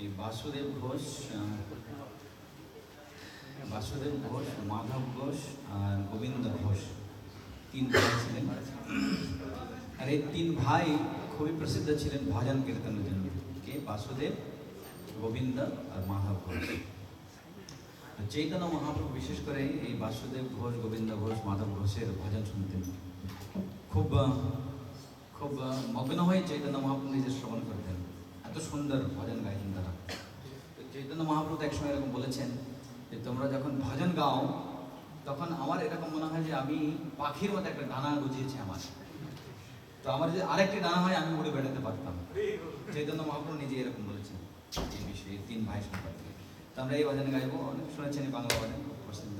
এই বাসুদেব ঘোষ বাসুদেব ঘোষ, মাধব ঘোষ আর গোবিন্দ ঘোষ, তিন ভাই ছিলেন। আর এই তিন ভাই খুবই প্রসিদ্ধ ছিলেন ভজন কীর্তনের জন্য, কে? বাসুদেব, গোবিন্দ আর মাধব ঘোষ। চৈতন্য মহাপ্রভু বিশেষ করে এই বাসুদেব ঘোষ, গোবিন্দ ঘোষ, মাধব ঘোষের ভজন শুনতেন। খুব খুব মগ্ন হয়ে চৈতন্য মহাপ্রভু নিজের শ্রবণ করতেন। এত সুন্দর ভজন গাইতেন তারা। তো চৈতন্য মহাপ্রভু একসময় এরকম বলেছেন যে, তোমরা যখন ভজন গাও, তখন আমার এরকম মনে হয় যে, আমি পাখির মতো একটা ডানা গুজিয়েছি আমার। তো আমার যদি আরেকটি ডানা হয়, আমি উড়ে বেড়াতে পারতাম। চৈতন্য মহাপ্রভু নিজে এরকম বলেছেন এই বিষয়ে তিন ভাই সম্পর্কে। তো আমরা এই ভজন গাইবো। অনেক শুনেছেন বাংলা ভজন খুব পছন্দ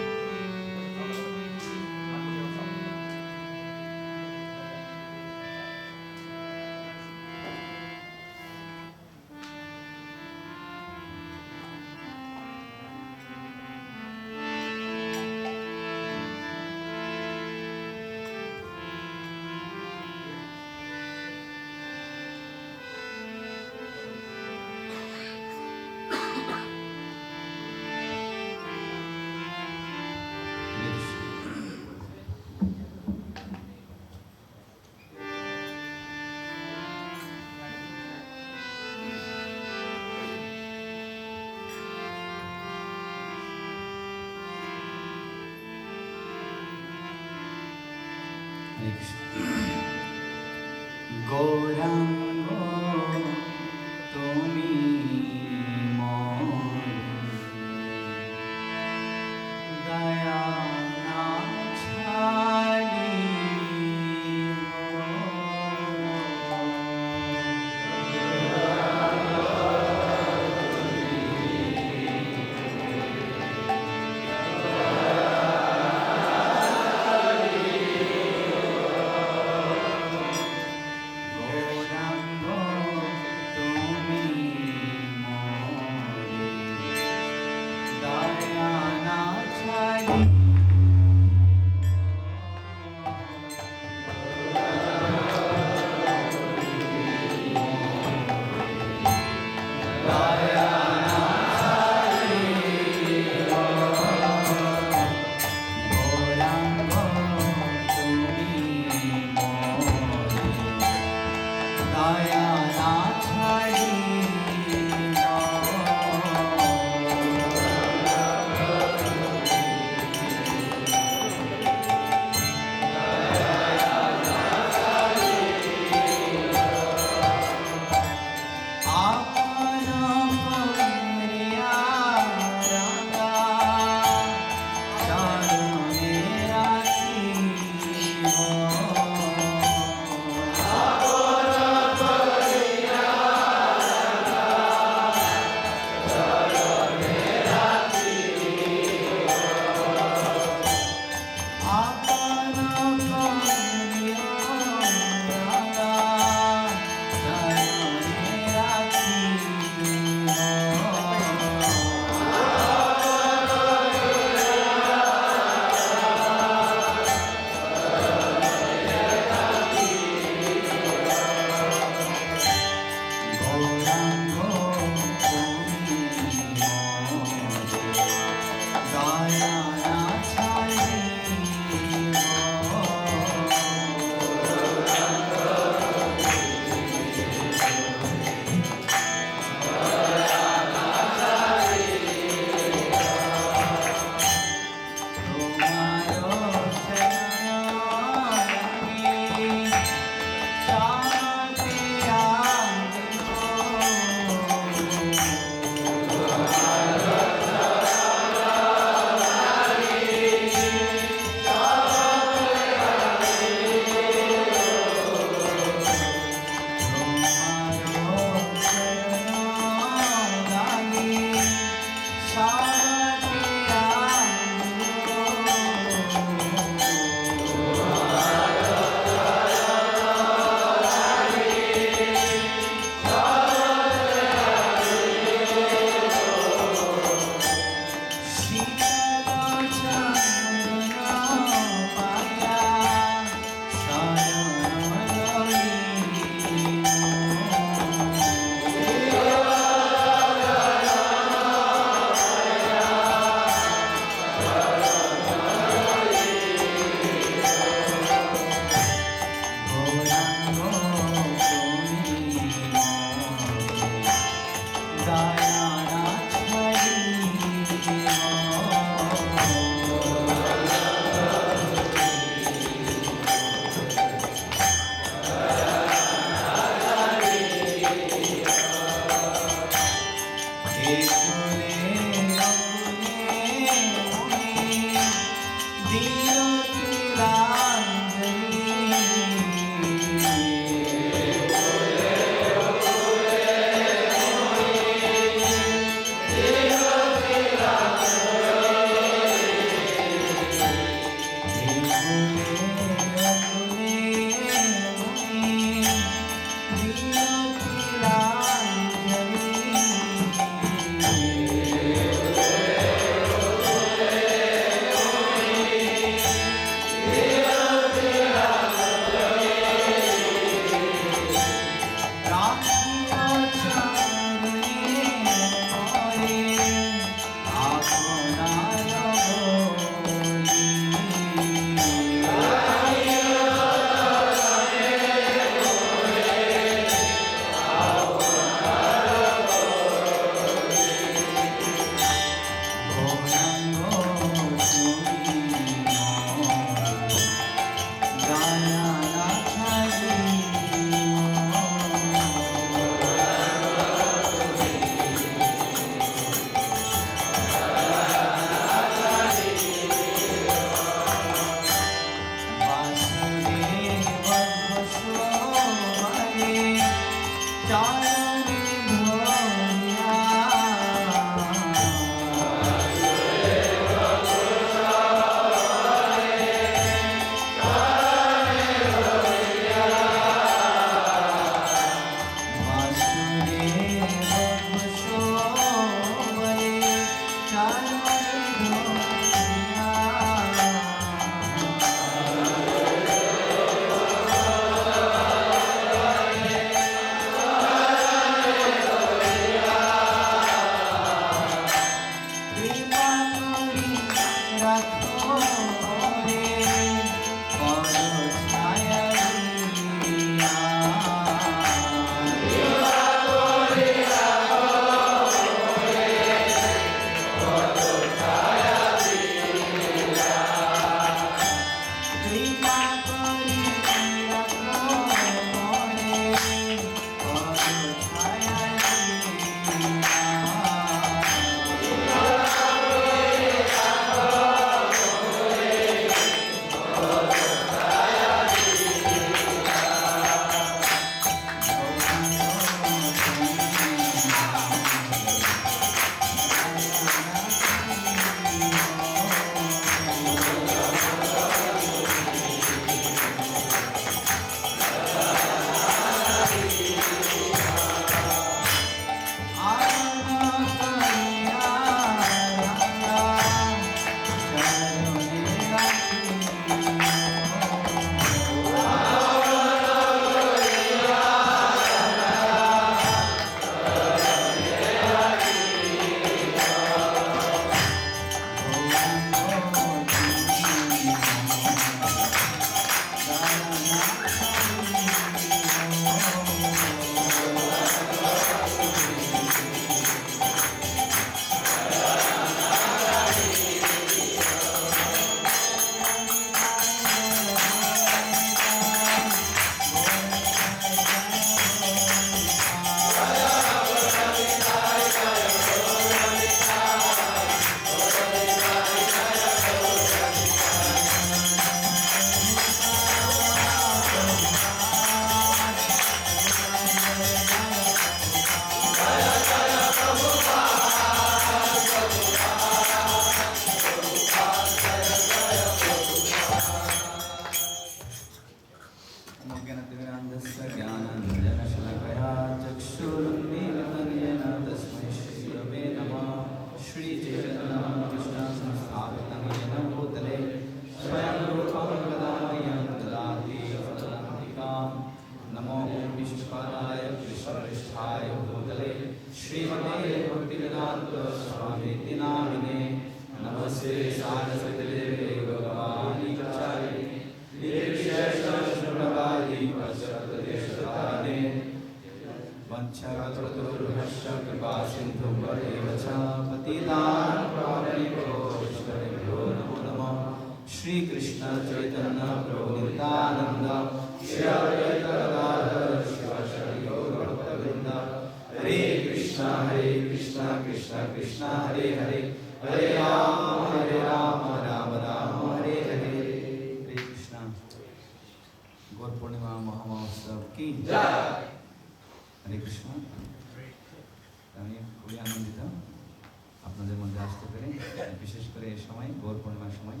সময় পূর্ণিমার সময়।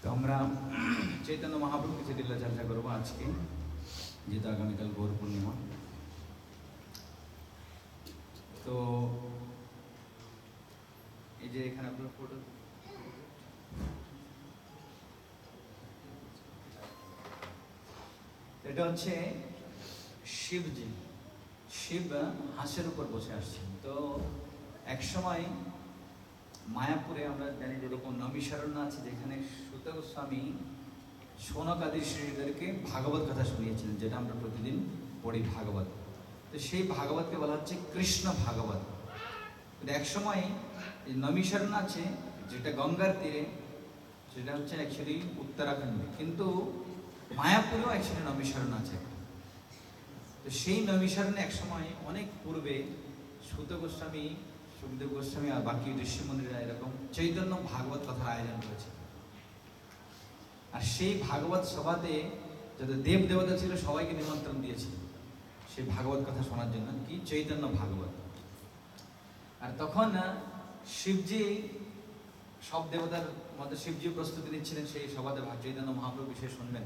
তো আমরা চৈতন্য মহাপ্রভু কিছু চর্চা করব আজকে, যেহেতু আগামীকাল গৌর পূর্ণিমা। তো এই যে এখানে আপনার ফটো এটা হচ্ছে শিবজি। শিব হাঁসের উপর বসে আসছেন। তো এক সময় মায়াপুরে আমরা জানি যেরকম নমিশরণ আছে যেখানে সুত গোস্বামী সোনকাদি শ্রীদেরকে ভাগবত কথা শুনিয়েছিলেন, যেটা আমরা প্রতিদিন পড়ি ভাগবত। তো সেই ভাগবতকে বলা হচ্ছে কৃষ্ণ ভাগবত। এক সময় নমিশরণ আছে, যেটা গঙ্গার তীরে, সেটা হচ্ছে অ্যাকচুয়ালি উত্তরাখণ্ডে। কিন্তু মায়াপুরেও অ্যাকচুয়ালি নমিশরণ আছে। তো সেই নমিশরণে এক সময় অনেক পূর্বে সুত গোস্বামী সুখদেব গোস্বামী আর বাকি ঋষিমুনিরা এরকম চৈতন্য ভাগবত কথার আয়োজন করেছে। আর সেই ভাগবত সভাতে যত দেব দেবতা ছিল সবাইকে নিমন্ত্রণ দিয়েছিল সেই ভাগবত কথা শোনার জন্য কি? চৈতন্য ভাগবত। আর তখন শিবজি সব দেবতার মধ্যে শিবজি প্রস্তুতি নিচ্ছিলেন সেই সভাতে চৈতন্য মহাপ্রভু বিষয়ে শুনবেন।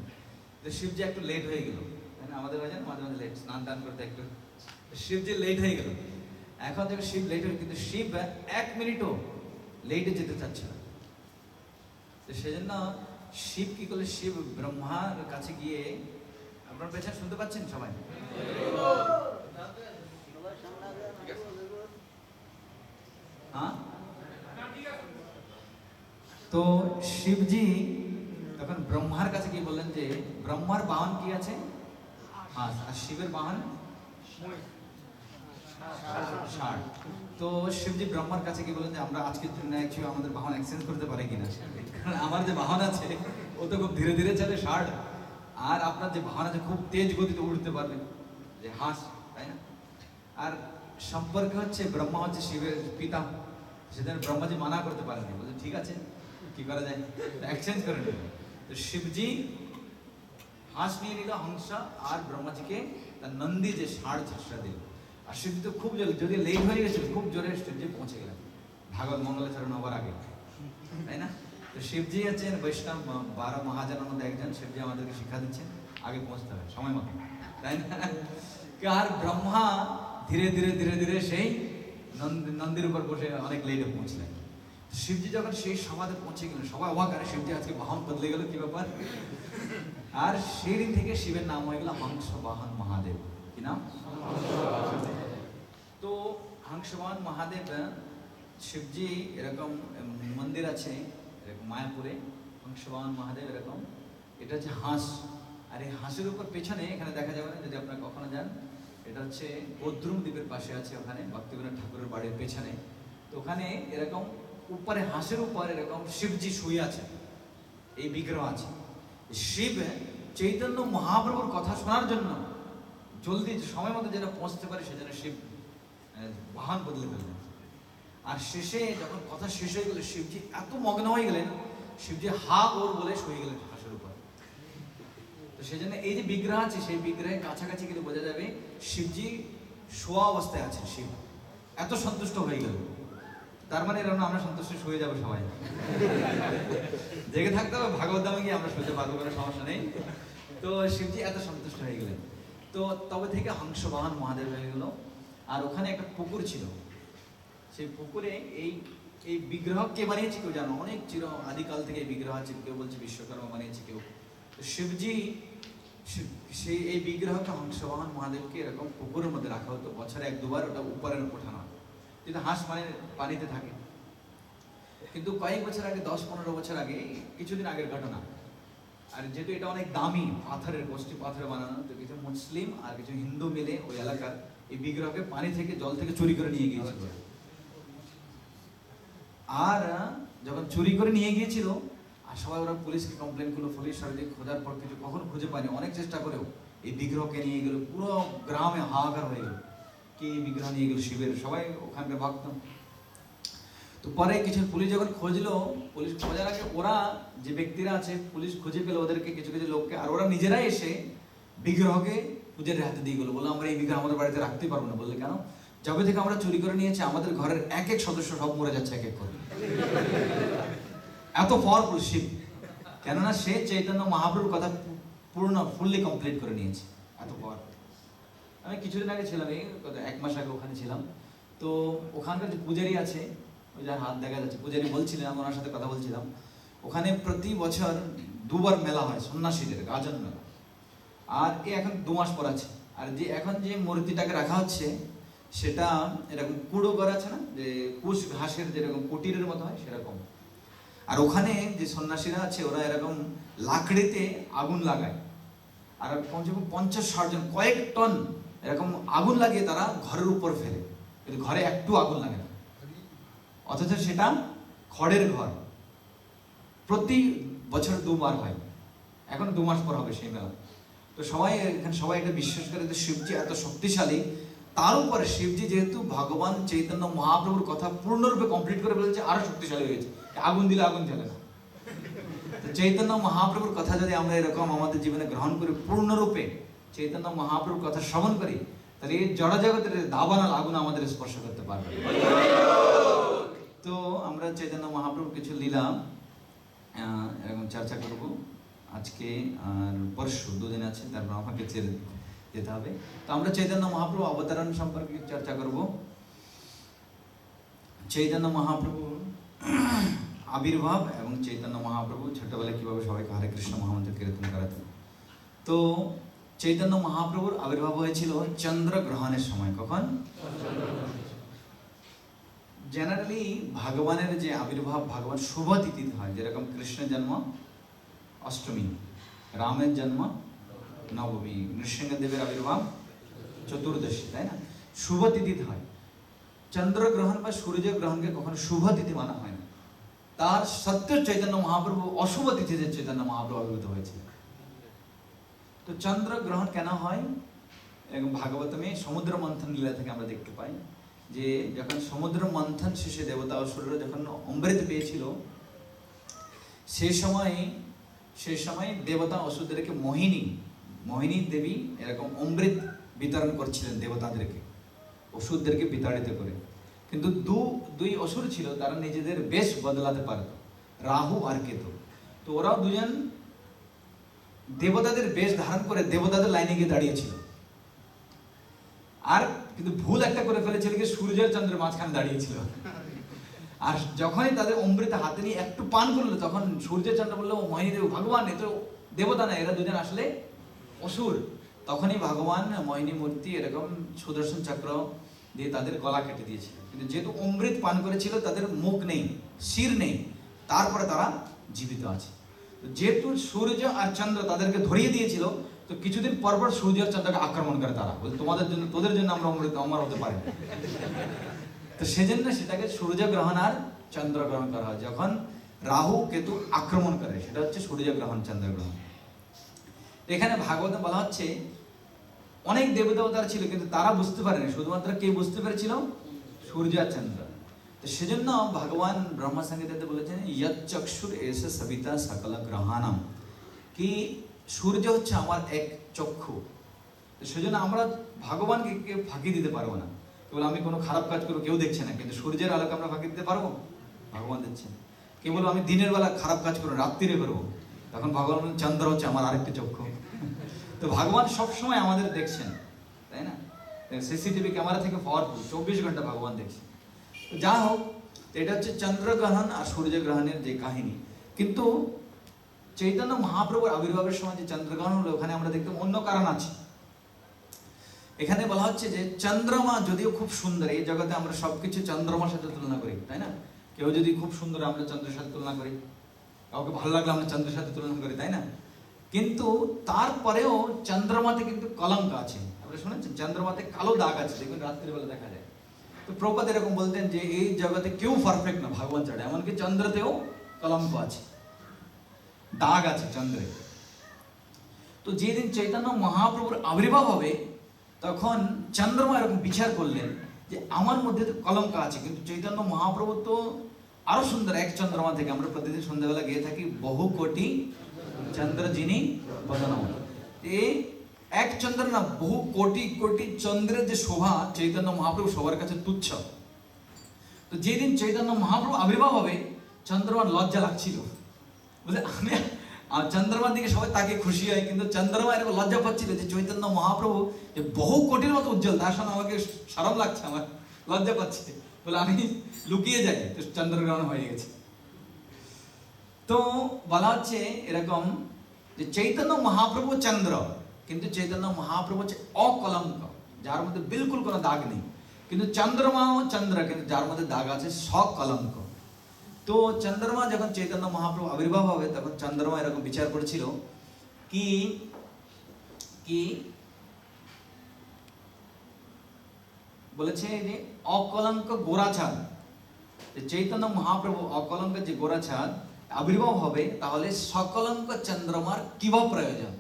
তো শিবজি একটু লেট হয়ে গেল। আমাদের বাজার মাঝে মাঝে লেট স্নান টান করতে একটু। শিবজি লেট হয়ে গেল। এখন থেকে শিব লেট হয়ে কিন্তু শিব এক মিনিটও লেটে যেতে চাচ্ছে না। তো সেজন্য শিব কি করলে শিব ব্রহ্মার কাছে গিয়ে আপনার পেছনে শুনতে পাচ্ছেন সবাই? হ্যাঁ? তো শিবজি তখন ব্রহ্মার কাছে কি বললেন যে, ব্রহ্মার বাহন কি আছে? হাঁস আর শিবের বাহন? তো শিবজি ব্রহ্মার কাছে কি বললেন যে, আমরা আজকের জন্য একচুয়ালি আমাদের বাহন এক্সচেঞ্জ করতে পারি কিনা? কারণ আমার যে বাহন আছে, ও তো খুব ধীরে ধীরে চলে ষাঁড়। আর আপনার যে বাহন আছে, খুব তেজ গতিতে উঠতে পারবে। যে হাঁস, তাই না? আর সম্পর্ক হচ্ছে ব্রহ্মা হচ্ছে শিবের পিতা। সেদিন ব্রহ্মাজি মানা করতে পারেনি। বলছে, ঠিক আছে, কি করা যায়? এক্সচেঞ্জ করে নিল তো শিবজি হাঁস নিয়ে নিল, হংস, আর ব্রহ্মাজিকে তার নন্দী যে ষাঁড় ঝাঁসটা দিল। আর শিবজি তো খুব জোরে যদি লেট হয়ে গেছে খুব জোরে শিবজি পৌঁছে গেলেন ভাগবত মঙ্গলাচরণ হবার আগে। তাই না? তো শিবজি আছেন বৈষ্ণব বারো মহাজনের মধ্যে একজন। শিবজি আমাদেরকে শিক্ষা দিচ্ছেন, আগে পৌঁছতে হবে, সময় মতো। তাই না? আর ব্রহ্মা ধীরে ধীরে ধীরে ধীরে সেই নন্দ নন্দীর উপর বসে অনেক লেটে পৌঁছলেন। শিবজি যখন সেই সমাধে পৌঁছে গেলেন, সবাই অবাক, আরে শিবজি আজকে বাহন বদলে গেল, কি ব্যাপার? আর সেই থেকে শিবের নাম হয়ে গেল হংস বাহন মহাদেব। কি নাম? হংসবাহন মহাদেব, শিবজি এরকম মন্দির আছে, এরকম মায়াপুরে হংসবাহন মহাদেব এরকম। এটা হচ্ছে হাঁস। আর এই হাঁসের উপর পেছনে এখানে দেখা যাবে না, যদি আপনারা কখনো যান, এটা হচ্ছে বদ্রুম দ্বীপের পাশে আছে ওখানে, ভক্তিবিনোদ ঠাকুরের বাড়ির পেছনে। তো ওখানে এরকম উপরে হাঁসের উপর এরকম শিবজি শুয়ে আছে, এই বিগ্রহ আছে। শিব চৈতন্য মহাপ্রভুর কথা শোনার জন্য জলদি সময় মতো যেন পৌঁছতে পারে, সেজন্য শিব বাহন বদলে ফেললেন। আর শেষে যখন কথা শেষ হয়ে গেল শিবজি এত মগ্ন হয়ে গেলেন শিবজি হা, ওর বলে শুয়ে গেলেন হাঁসের উপর। তো সেই জন্য এই যে বিগ্রহ আছে, সেই বিগ্রহের কাছাকাছি কিন্তু বোঝা যাবে শিবজি শোয়া অবস্থায় আছেন, শিব। এত সন্তুষ্ট হয়ে গেল। তার মানে এরকম আমরা সন্তুষ্ট শুয়ে যাব সবাই। জেগে থাকতে হবে, ভাগবত দামে গিয়ে আমরা শুতে পারব, কোনো সমস্যা নেই। তো শিবজি এত সন্তুষ্ট হয়ে গেলেন। তো তবে থেকে হংসবাহন মহাদেব হয়ে গেল। আর ওখানে একটা পুকুর ছিল। সেই পুকুরে এই এই বিগ্রহ কে বানিয়েছে কেউ জানো? অনেক চির আদিকাল থেকে বিগ্রহ আছে, কেউ বলছে বিশ্বকর্মা বানিয়েছে কেউ। শিবজি, শিব- সেই, এই বিগ্রহকে হংসবাহন মহাদেবকে এরকম পুকুরের মধ্যে রাখা হতো। বছরে এক, দুবার ওটা উপরে ওঠানো হয়। কিন্তু হাঁস মানে পানিতে থাকে। কিন্তু কয়েক বছর আগে, দশ, পনেরো বছর আগে, কিছুদিন আগের ঘটনা। আর যেহেতু এটা অনেক দামি, পাথরের গোষ্ঠী, পাথরে বানানো, তো কিছু মুসলিম আর কিছু হিন্দু মিলে ওই এলাকার এই বিগ্রহকে পানি থেকে জল থেকে চুরি করে নিয়ে গিয়েছিল। আর যখন চুরি করে নিয়ে গিয়েছিল, আর সবাই ওরা পুলিশকে কমপ্লেন করল পুলিশ সারাদিন খোঁজার পর কিছু কখনো খুঁজে পায়নি। অনেক চেষ্টা করেও এই বিগ্রহকে নিয়ে গেল, পুরো গ্রামে হাহাকার হয়ে গেল। কি বিগ্রহ নিয়ে গেল, শিবের, সবাই ওখানকার ভক্ত। তো পরে কিছু পুলিশ যখন খুঁজলো, পুলিশ খোঁজার আগে ওরা যে ব্যক্তিরা আছে, পুলিশ খুঁজে পেল ওদেরকে, কিছু কিছু লোককে, আর ওরা নিজেরাই এসে বিগ্রহকে পূজার হাতে দিয়ে গেলো। বলে আমরা এই বিগ্রহ আমাদের বাড়িতে রাখতে পারব না। বললে, কেন? যবে থেকে আমরা চুরি করে নিয়েছি, আমাদের ঘরের এক এক সদস্য সব মরে যাচ্ছে এক এক করে। এত পাওয়ারফুল শিব কেননা সে চৈতন্য মহাপ্রভুর কথা পূর্ণ ফুললি কমপ্লিট করে নিয়েছে। এত পাওয়ারফুল আমি কিছুদিন আগে ছিলাম, এই এক মাস আগে ওখানে ছিলাম। তো ওখানকার যে পূজারি আছে, ওই যার হাত দেখা যাচ্ছে, পূজারি বলছিলেন, আমি ওনার সাথে কথা বলছিলাম। ওখানে প্রতি বছর দুবার মেলা হয় সন্ন্যাসীদের, গাজন মেলা। আর এ এখন দু মাস পর আছে। আর যে এখন যে মূর্তিটাকে রাখা হচ্ছে, সেটা এরকম কুড়ো করা আছে না? যে কুশ ঘাসের যেরকম কুটিরের মতো হয়, সেরকম। আর ওখানে যে সন্ন্যাসীরা আছে, ওরা এরকম লাকড়িতে আগুন লাগায়। আর কমসে কম পঞ্চাশ ষাট জন, কয়েক টন এরকম আগুন লাগিয়ে তারা ঘরের উপর ফেলে। কিন্তু ঘরে একটু আগুন লাগে না। অথচ সেটা খড়ের ঘর। প্রতি বছর দুবার হয়। এখন দু মাস পর হবে সেই মেলা। তো সবাই এখানে সবাই এটা বিশ্বাস করে যে শিবজি এত শক্তিশালী। তার উপরে শিবজি যেহেতু ভগবান চৈতন্য মহাপ্রভুর কথা পূর্ণরূপে কমপ্লিট করে ফেলেছে, আরও শক্তিশালী হয়েছে। আগুন দিলে আগুন জ্বলে না। তো চৈতন্য মহাপ্রভুর কথা যদি আমরা এরকম আমাদের জীবনে গ্রহণ করি, পূর্ণরূপে চৈতন্য মহাপ্রভুর কথা শ্রবণ করি, তাহলে এই জড় জগতের দাবানাল আগুন আমাদের স্পর্শ করতে পারবে। তো আমরা চৈতন্য মহাপ্রভু কিছু লীলা এরকম চর্চা করব। আজকে আর পরশু দুদিন আছে, তারপর আমাকে ছেড়ে যেতে হবে। তো আমরা চৈতন্য মহাপ্রভু অবতারণ সম্পর্কে চর্চা করব। চৈতন্য মহাপ্রভুর আবির্ভাব এবং চৈতন্য মহাপ্রভু ছোটবেলায় কীভাবে সবাইকে হরে কৃষ্ণ, মহামন্ত্র, কীর্তন করাতেন। তো চৈতন্য মহাপ্রভুর আবির্ভাব হয়েছিল চন্দ্র গ্রহণের সময়। কখন? জেনারেলি ভগবানের যে আবির্ভাব, ভগবান শুভ তিথিতে হয়, যেরকম কৃষ্ণের জন্ম অষ্টমী। রামের জন্ম নবমী। নৃসিংহদেবের আবির্ভাব চতুর্দশী, তাই না? শুভ তিথিতে হয়। চন্দ্রগ্রহণ বা সূর্য গ্রহণকে কখনো শুভ তিথি মানা হয় না। তার সত্য চৈতন্য মহাপ্রভু অশুভ তিথিতে চৈতন্য মহাপ্রভু আবির্ভূত হয়েছে তো চন্দ্রগ্রহণ কেন হয়? এবং ভাগবতমে সমুদ্র মন্থন লীলা থেকে আমরা দেখতে পাই যে যখন সমুদ্র মন্থন শেষে দেবতা অসুররা যখন অমৃত পেয়েছিল সেই সময় সেই সময় দেবতা অসুরদেরকে মোহিনী মোহিনী দেবী এরকম অমৃত বিতরণ করছিলেন দেবতাদেরকে, অসুরদেরকে বিতাড়িত করে। কিন্তু দু, দুই অসুর ছিল, তারা নিজেদের বেশ বদলাতে পারত, রাহু আর কেতু। তো ওরাও দুজন দেবতাদের বেশ ধারণ করে দেবতাদের লাইনে গিয়ে দাঁড়িয়েছিল। আর কিন্তু ভুল একটা করে ফেলেছিল কি, সূর্যের চন্দ্রের মাঝখানে দাঁড়িয়েছিল। আর যখনই তাদের অমৃত হাতে নিয়ে একটু পান করল, তখন সূর্যের চন্দ্র বলল মহিনী দেব ভগবান, এ তো দেবতা না, এরা দুজন আসলে অসুর। তখনই ভগবান মোহিনী মূর্তি এরকম সুদর্শন চক্র দিয়ে তাদের গলা কেটে দিয়েছিল কিন্তু যেহেতু অমৃত পান করেছিল, তাদের মুখ নেই, শির নেই, তারপরে তারা জীবিত আছে। যেহেতু সূর্য আর চন্দ্র তাদেরকে ধরিয়ে দিয়েছিল, তো কিছুদিন পর পর সূর্য আর চন্দ্রকে আক্রমণ করে তারা। তোমাদের জন্য, তোদের জন্য আমরা অমৃত, অমর হতে পারি না।" তো সেজন্য সেটাকে সূর্য গ্রহণ আর চন্দ্র গ্রহণ করা হয়। যখন রাহু, কেতু আক্রমণ করে, সেটা হচ্ছে সূর্য গ্রহণ চন্দ্র গ্রহণ এখানে ভাগবত বলা হচ্ছে, অনেক দেবদেবতারা ছিল, কিন্তু তারা বুঝতে পারেনি, শুধুমাত্র কে বুঝতে পেরেছিল? সূর্য আর চন্দ্র। তো সেজন্য ভগবান ব্রহ্ম সংগীতাতে বলেছেন ইয়ৎ চক্ষুর এসে সবিতা সকল গ্রহাণম। কি সূর্য হচ্ছে আমার এক চক্ষু। সেজন্য আমরা ভগবানকে ফাঁকি দিতে পারব না। কেবল আমি কোনো খারাপ কাজ করব কেউ দেখছে না, কিন্তু সূর্যের আলোকে আমরা ফাঁকি দিতে পারব? ভগবান দেখছেন কেবল আমি দিনের বেলা খারাপ কাজ করব রাত্রিরে করব তখন ভগবান চন্দ্র হচ্ছে আমার আরেকটি চক্ষু। তো ভগবান সবসময় আমাদের দেখছেন, তাই না? সিসিটিভি ক্যামেরা থেকে পাওয়ারফুল চব্বিশ ঘণ্টা ভগবান দেখছেন যা হোক এটা হচ্ছে চন্দ্রগ্রহণ আর সূর্যগ্রহণের যে কাহিনী। কিন্তু চৈতন্য মহাপ্রভুর আবির্ভাবের সময় যে চন্দ্রগ্রহণ হলো, ওখানে আমরা দেখতাম অন্য কারণ আছে। এখানে বলা হচ্ছে যে চন্দ্রমা যদিও খুব সুন্দর, এই জগতে আমরা সবকিছু চন্দ্রমার সাথে তুলনা করি, তাই না? কেউ যদি খুব সুন্দর আমরা চন্দ্রের সাথে তুলনা করি, কাউকে ভালো লাগলে আমরা চন্দ্রের সাথে তুলনা করি, তাই না? কিন্তু তারপরেও চন্দ্রমাতে কিন্তু কলঙ্ক আছে। আমরা শুনেছেন? চন্দ্রমাতে কালো দাগ আছে দেখবেন রাত্রিবেলা দেখা যায়। তো প্রপাত এরকম বলতেন যে, এই জগতে কেউ পারফেক্ট না, ভগবান ছাড়া, এমনকি চন্দ্রতেও কলঙ্ক আছে। দাগ আছে চন্দ্রে তো যেদিন চৈতন্য মহাপ্রভুর আবির্ভাব হবে তখন চন্দ্রমা এরকম বিচার করলেন যে আমার মধ্যে তো কলঙ্ক আছে, কিন্তু চৈতন্য মহাপ্রভু তো আরও সুন্দর, এক চন্দ্রমা থেকে আমরা প্রতিদিন সন্ধ্যাবেলা গিয়ে থাকি, বহু কোটি চন্দ্র যিনি এক চন্দ্র না, বহু কোটি কোটি চন্দ্রের যে শোভা চৈতন্য মহাপ্রভু সবার কাছে তুচ্ছ। তো যেদিন চৈতন্য মহাপ্রভু আবির্ভাব হবে, চন্দ্রমার লজ্জা লাগছিল। বুঝলে আমি আর চন্দ্রমার দিকে সবাই তাকে খুশি হয়, কিন্তু চন্দ্রমা এরকম লজ্জা পাচ্ছিল যে চৈতন্য মহাপ্রভু যে বহু কোটির মতো উজ্জ্বল, তার সঙ্গে আমাকে সরম লাগছে আমার, লজ্জা পাচ্ছে। বলে আমি লুকিয়ে যাই, তো চন্দ্রগ্রহণ হয়ে গেছে। তো বলা হচ্ছে এরকম যে চৈতন্য মহাপ্রভু চন্দ্র, কিন্তু চৈতন্য মহাপ্রভু হচ্ছে অকলঙ্ক, যার মধ্যে বিলকুল কোনো দাগ নেই। কিন্তু চন্দ্রমাও চন্দ্র, কিন্তু যার মধ্যে দাগ আছে সকলঙ্ক। তো চন্দ্রমা যখন চৈতন্য মহাপ্রভু আবির্ভাব হবে তখন চন্দ্রমা এরকম বিচার করেছিল কি কি বলেছে যে অকলঙ্ক গোরাছাদ চৈতন্য মহাপ্রভু অকলঙ্ক যে গোরাছাদ আবির্ভাব হবে তাহলে সকলঙ্ক চন্দ্রমার কিবা প্রয়োজন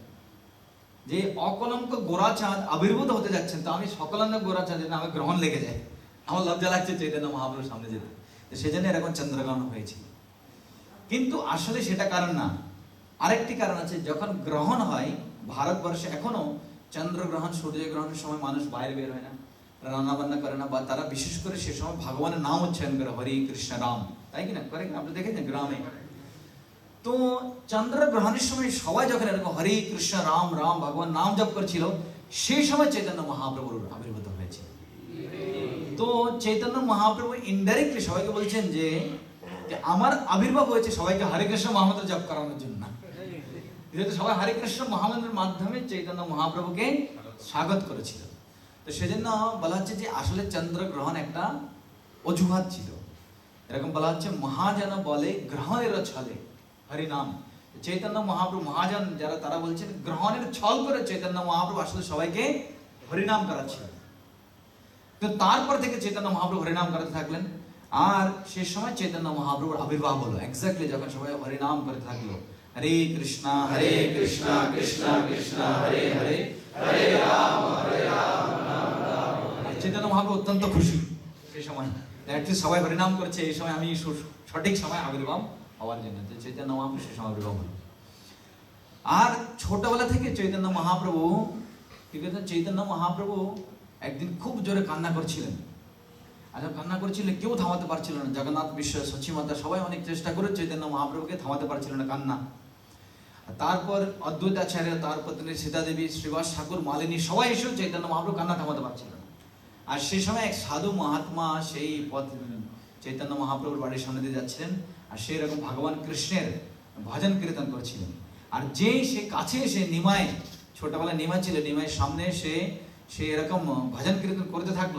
যে অকলঙ্ক গোরাচাঁদ আবির্ভূত হতে যাচ্ছেন তো আমি সকলঙ্ক গোরাচাঁদ যেন আমার গ্রহণ লেগে যায় আমার লজ্জা লাগছে চৈতন্য মহাপ্রভুর সামনে যেতে সেজন্য এরকম চন্দ্রগ্রহণ হয়েছে কিন্তু আসলে সেটা কারণ না। আরেকটি কারণ আছে, যখন গ্রহণ হয়, ভারতবর্ষে এখনও চন্দ্রগ্রহণ, সূর্যগ্রহণের সময় মানুষ বাইরে বের হয় না, রান্নাবান্না করে না, বা তারা বিশেষ করে সে সময় ভগবানের নাম উচ্চারণ করে, হরি কৃষ্ণ, রাম। তাই কি না? করে কিনা আপনি দেখেছেন গ্রামে? তো চন্দ্রগ্রহণের সময় সবাই যখন এরকম হরে কৃষ্ণ, রাম রাম, ভগবান নাম জপ করছিল, সেই সময় চৈতন্য মহাপ্রভুর আবির্ভূত তো চৈতন্য মহাপ্রভু ইনডাইরেক্টলি সবাইকে বলছেন যে আমার আবির্ভাব হয়েছে সবাইকে হরে কৃষ্ণ মহামন্ত্র জপ করানোর জন্য। যেহেতু সবাই হরে কৃষ্ণ মহামন্ত্রের মাধ্যমে চৈতন্য মহাপ্রভুকে স্বাগত করেছিল। তো সেজন্য বলা হচ্ছে যে আসলে চন্দ্রগ্রহণ একটা অজুহাত ছিল। এরকম বলা হচ্ছে, মহাজন বলে গ্রহণের ছলে। হরিনাম চৈতন্য মহাপ্রভু, মহাজন যারা, তারা বলছেন, গ্রহণের ছল করে চৈতন্য মহাপ্রভু আসলে সবাইকে হরিনাম করাচ্ছিলেন তো তারপর থেকে চৈতন্য মহাপ্রভু হরিনাম করতে থাকলেন। আর সে সময় চৈতন্য মহাপ্রভুর আবির্ভাব হলো। এক্স্যাক্টলি যখন সবাই হরিনাম করতে থাকল, হরে কৃষ্ণ হরে কৃষ্ণ কৃষ্ণ কৃষ্ণ, হরে হরে হরে রাম হরে রাম চৈতন্য মহাপ্রভু অত্যন্ত খুশি সে সময়। অ্যাকচুয়ালি সবাই হরিনাম করছে। এই সময় আমি সঠিক সময় আবির্ভাব হওয়ার জন্য। চৈতন্য মহাপ্রভু সেই সময় আবির্ভাব হলো। আর ছোটবেলা থেকে চৈতন্য মহাপ্রভু, কি করতেন চৈতন্য মহাপ্রভু একদিন খুব জোরে কান্না করছিলেন। আর কান্না করছিলেন কেউ থামাতে পারছিল না। জগন্নাথ বিশ্ব, সচিমাতা, সবাই অনেক চেষ্টা করে চৈতন্য মহাপ্রভুকে থামাতে পারছিল না কান্না। তারপর অদ্বৈত আচার্য তার পত্নী সীতা দেবী শ্রীবাস ঠাকুর, মালিনী, সবাই এসেও চৈতন্য মহাপ্রভু কান্না থামাতে পারছিল না। আর সেই সময় এক সাধু মহাত্মা সেই পথ, চৈতন্য মহাপ্রভুর বাড়ির সামনে দিয়ে যাচ্ছিলেন আর সেই রকম ভগবান কৃষ্ণের ভজন কীর্তন করছিলেন। আর যেই সে কাছে এসে নিমায়, ছোটবেলায় নিমাই ছিল নিমাইয়ের সামনে এসে সে এরকম ভজন কীর্তন করতে থাকল,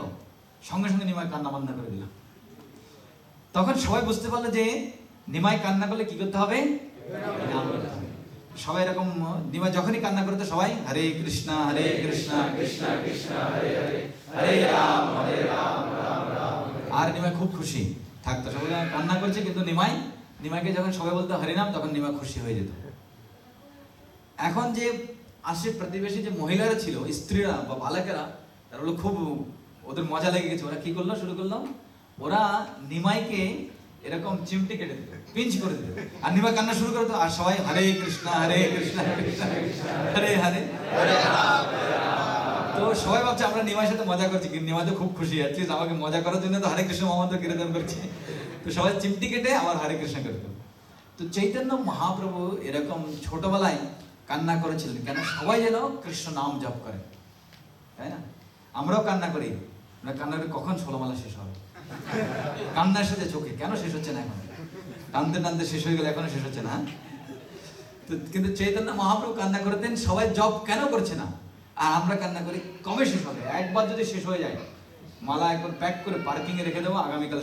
সঙ্গে সঙ্গে নিমাই কান্না বান্না করে দিল। তখন সবাই বুঝতে পারল যে নিমাই কান্না করলে কি করতে হবে? নাম। সবাই এরকম নিমাই যখনই কান্না করতে সবাই হরে কৃষ্ণ হরে কৃষ্ণ কৃষ্ণ কৃষ্ণ, হরে হরে হরে রাম হরে রাম রাম রাম আর নিমাই খুব খুশি থাকতো। সবাই কান্না করছে, কিন্তু নিমাই, নিমাইকে যখন সবাই বলতো হরিনাম তখন নিমাই খুশি হয়ে যেত। এখন যে আসে প্রতিবেশী যে মহিলারা ছিল স্ত্রীরা বা বালকেরা, তারা হলো খুব ওদের মজা লেগে গেছে। ওরা কি করল, শুরু করল? ওরা নিমাইকে এরকম চিমটি কেটে দিল, পিঞ্চ করে দিল। আর নিমাই কান্না শুরু করে আর সবাই হরে কৃষ্ণ হরে কৃষ্ণ, হরে হরে। তো সবাই ভাবছে, আমরা নিমাইয়ের সাথে মজা করছি। কিন্তু নিমাই তো খুব খুশি অ্যাটলিস্ট আমাকে মজা করার জন্য তো হরে কৃষ্ণ মোহাম্মদ কীর্তন করছে। তো সবাই চিমটি কেটে আবার হরে কৃষ্ণ করে তো চৈতন্য মহাপ্রভু এরকম ছোটবেলায় কান্না করেছিলেন। কেন? সবাই যেন কৃষ্ণ নাম জপ করে। তাই না? আমরাও কান্না করি। আমরা কান্না করি, কখন ষোলোমালা শেষ হবে? কান্না এসেছে চোখে। কেন শেষ হচ্ছে না এখন? টানতে টানতে শেষ হয়ে গেলে এখনও শেষ হচ্ছে না তো কিন্তু চৈতন্য মহাপ্রভু কান্না করতেন, সবাই জব কেন করছে না? আর আমরা কান্না করি, কবে শেষ হবে? একবার যদি শেষ হয়ে যায়, মালা একবার প্যাক করে পার্কিং এ রেখে দেবো, আগামীকাল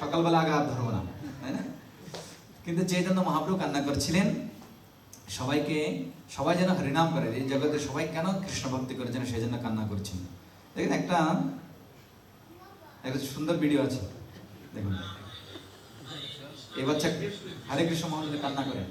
সকালবেলা আগে আর ধরবো না। তাই না? কিন্তু চৈতন্য মহাপ্রভু কান্না করছিলেন সবাইকে, সবাই যেন হরিনাম করে, এই জগতে সবাই কেন কৃষ্ণ ভক্তি করেছেন সেই জন্য কান্না করছেন? দেখেন একটা একটা সুন্দর ভিডিও আছে। দেখুন। এই বাচ্চা হরে কৃষ্ণ মহাপ্রভু কান্না করে।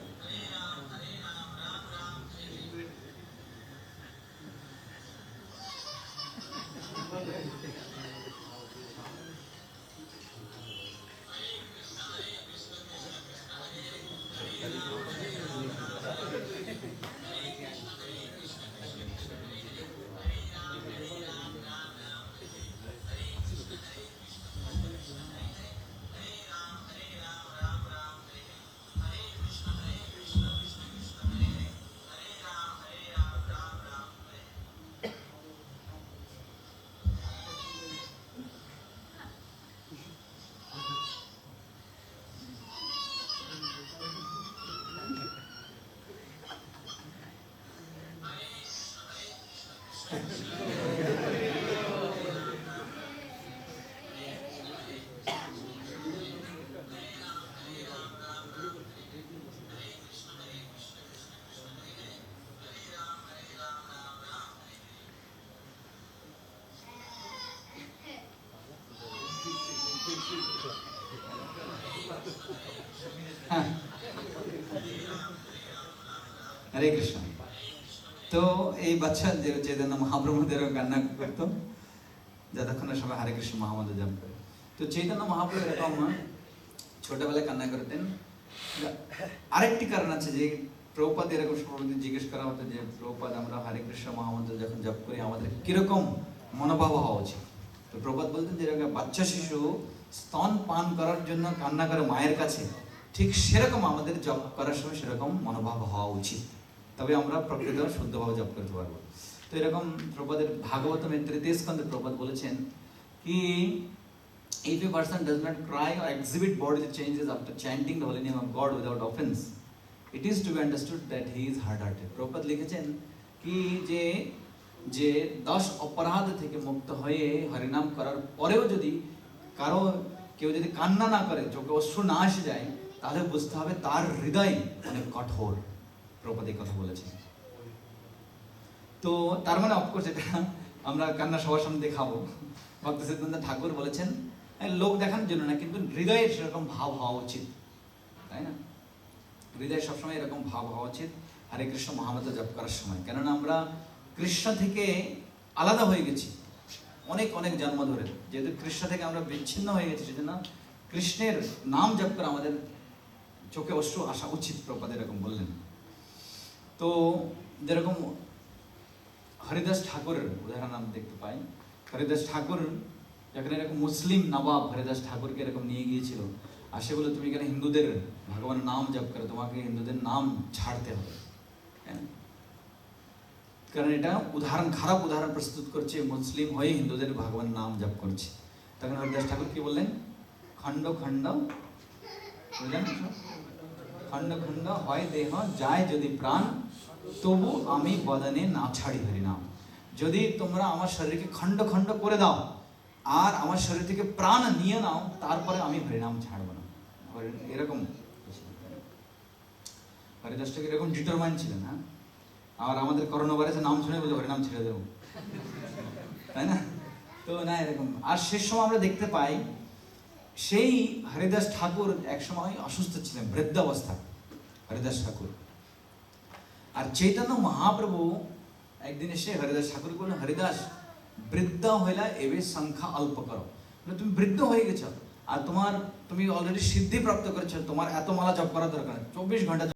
হ্যাঁ হরে কৃষ্ণ তো এই বাচ্চা যে চৈতন্য মহাপ্রভুদের কান্না করতো, যতক্ষণ সবাই হরে কৃষ্ণ মহামদ জপ করে। তো চৈতন্য মহাপ্রভু এরকম ছোটবেলায় কান্না করতেন। আরেকটি কারণ আছে যে প্রভুপাদ এরকম সর্বদিন জিজ্ঞেস করা হতো যে, প্রভুপাদ, আমরা হরে কৃষ্ণ মহামন্ত্র যখন জপ করি, আমাদের কীরকম মনোভাব হওয়া উচিত? তো প্রভুপাদ বলতেন যে বাচ্চা শিশু স্তন পান করার জন্য কান্না করে মায়ের কাছে, ঠিক সেরকম আমাদের জপ করার সময় সেরকম মনোভাব হওয়া উচিত। তবে আমরা প্রকৃত শুদ্ধভাবে জপ করতে পারব তো এরকম প্রপাদের ভাগবতমের তৃতীয় স্কন্ধে প্রপাদ বলেছেন কি if a person does not cry or exhibit bodily changes after chanting the holy name of God without offense, it is to be understood that he is hard-hearted. প্রপাত লিখেছেন কি যে যে দশ অপরাধ থেকে মুক্ত হয়ে হরিনাম করার পরেও যদি কারও কেউ যদি কান্না না করে চোখে অশ্রু না আসে যায় তাহলে বুঝতে হবে তার হৃদয় অনেক কঠোর প্রপাতি কথা বলেছে। তো তার মানে অফকোর্স এটা আমরা কান্না সবার সামনে দেখাবো ভক্ত সিদ্ধান্ত ঠাকুর বলেছেন হ্যাঁ, লোক দেখানোর জন্য না কিন্তু হৃদয়ের সেরকম ভাব হওয়া উচিত। তাই না? হৃদয় সবসময় এরকম ভাব হওয়া উচিত হরে কৃষ্ণ মহামত জপ করার সময়। কেননা আমরা কৃষ্ণ থেকে আলাদা হয়ে গেছি। অনেক অনেক জন্ম ধরে। যেহেতু কৃষ্ণ থেকে আমরা বিচ্ছিন্ন হয়ে গেছি সেজন্য কৃষ্ণের নাম জপ করে আমাদের চোখে অশ্রু আসা উচিত প্রপাদ এরকম বললেন। তো যেরকম হরিদাস ঠাকুরের উদাহরণ আমি দেখতে পাই, হরিদাস ঠাকুর যখন এরকম মুসলিম নবাব হরিদাস ঠাকুরকে এরকম নিয়ে গিয়েছিল, আর বলে তুমি কেন হিন্দুদের, ভগবানের নাম জপ করে, তোমাকে হিন্দুদের নাম ছাড়তে হবে। হ্যাঁ? কারণ এটা উদাহরণ, খারাপ উদাহরণ প্রস্তুত করছে, মুসলিম হয়ে হিন্দুদের ভগবানের নাম জপ করছে। তখন হরিদাস ঠাকুর কি বললেন? খণ্ড খণ্ড, বুঝলেন খণ্ড খণ্ড, হয়, দেহ, যায় যদি প্রাণ তবু আমি বদনে না ছাড়ি হরিনাম। যদি তোমরা আমার শরীরকে খণ্ড খণ্ড করে দাও, আর আমার শরীর থেকে প্রাণ নিয়ে নাও, তারপরে আমি হরিনাম ছাড়বো না। এরকম হরিদাস ঠাকুর এরকম ডিটারমাইন ছিলেন হ্যাঁ? আর আমাদের করোনা ভাইরাসের নাম শুনে বলে হরিনাম ছেড়ে দেবো। তাই না? তো না, এরকম। আর শেষ সময় আমরা দেখতে পাই, সেই হরিদাস ঠাকুর একসময় অসুস্থ ছিলেন, বৃদ্ধাবস্থা। হরিদাস ঠাকুর। আর চৈতন্য মহাপ্রভু একদিন এসে হরিদাস ঠাকুর বললেন, হরিদাস, বৃদ্ধ হইলা এবে সংখ্যা অল্প করো। তুমি বৃদ্ধ হয়ে গেছো। আর তোমার, তুমি অলরেডি সিদ্ধি প্রাপ্ত করেছ। তোমার এত মালা জপ করা দরকার চব্বিশ ঘণ্টা